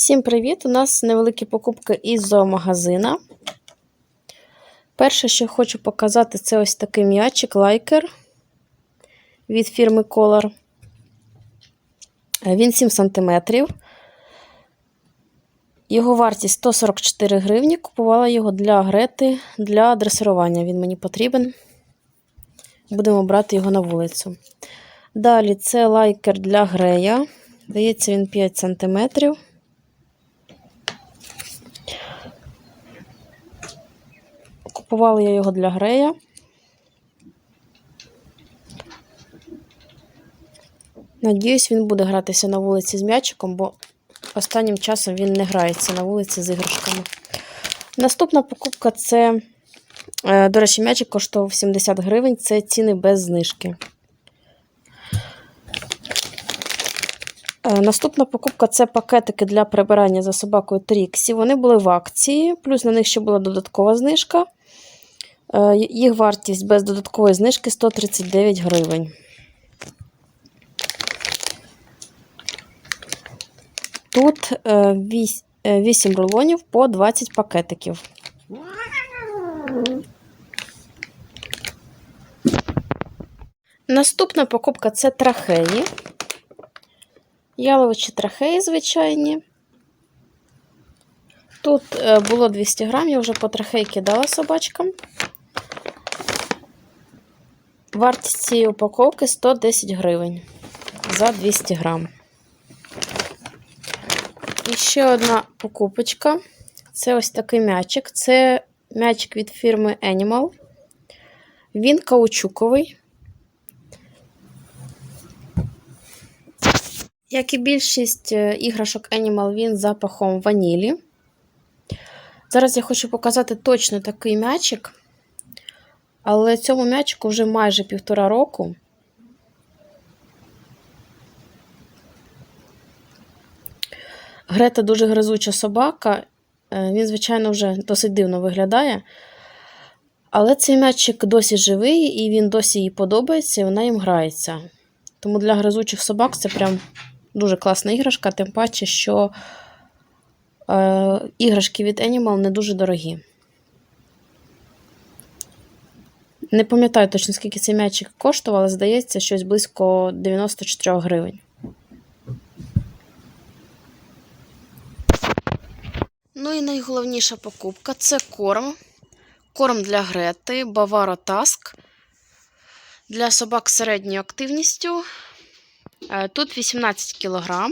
Всім привіт! У нас невеликі покупки із зоомагазина. Перше, що хочу показати, це ось такий м'ячик лайкер від фірми Color. Він 7 см. Його вартість 144 гривні. Купувала його для грети, для дресирування. Він мені потрібен. Будемо брати його на вулицю. Далі це лайкер для грея. Дається він 5 см. Купувала я його для грея. Надіюсь, він буде гратися на вулиці з м'ячиком, бо останнім часом він не грається на вулиці з іграшками. Наступна покупка це, е, до речі, м'ячик коштував 70 гривень, це ціни без знижки. Е, наступна покупка це пакетики для прибирання за собакою Тріксі. Вони були в акції, плюс на них ще була додаткова знижка. Е, їх вартість без додаткової знижки 139 гривень. Тут 8 рулонів по 20 пакетиків. Наступна покупка це трахеї. Яловичі трахеї звичайні. Тут е, було 200 грам, я вже по трахейки дала собачкам. Вартість цієї упаковки 110 гривень за 200 грам. І ще одна покупочка. Це ось такий м'ячик. Це м'ячик від фірми Animal. Він каучуковий. Як і більшість е, іграшок Animal, він з запахом ванілі. Зараз я хочу показати точно такий м'ячик. Але цьому м'ячику вже майже півтора року. Грета дуже гризуча собака. Е, він, звичайно, вже досить дивно виглядає. Але цей м'ячик досі живий, і він досі їй подобається, і вона їм грається. Тому для гризучих собак це прям дуже класна іграшка, тим паче, що е, іграшки від Animal не дуже дорогі. Не пам'ятаю точно, скільки цей м'ячик коштував, але здається, щось близько 94 гривень. Ну і найголовніша покупка це корм. Корм для Грети, Bavaro Task для собак з середньою активністю. Е, тут 18 кг.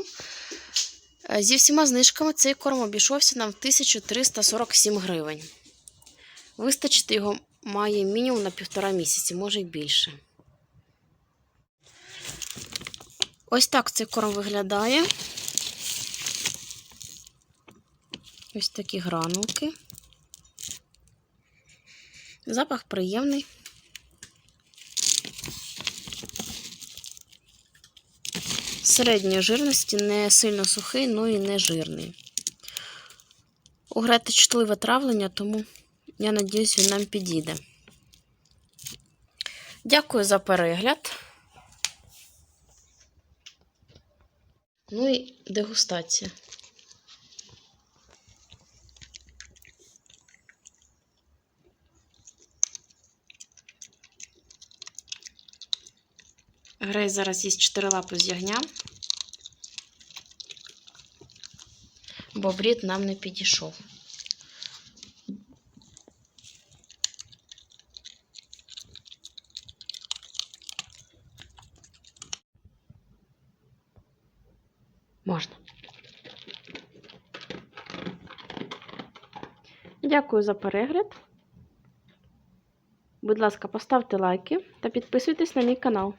Е, зі всіма знижками цей корм обійшовся нам в 1347 гривень. Вистачити його має мінімум на півтора місяці, може й більше. Ось так цей корм виглядає. Ось такі гранулки. Запах приємний. Середньої жирності, не сильно сухий, ну і не жирний. У Грети чутливе травлення, тому я надіюсь, він нам підійде. Дякую за перегляд. Ну і дегустація. Грей зараз їсть чотирилапу з ягня, бо брід нам не підійшов. Можна. Дякую за перегляд. Будь ласка, поставте лайки та підписуйтесь на мій канал.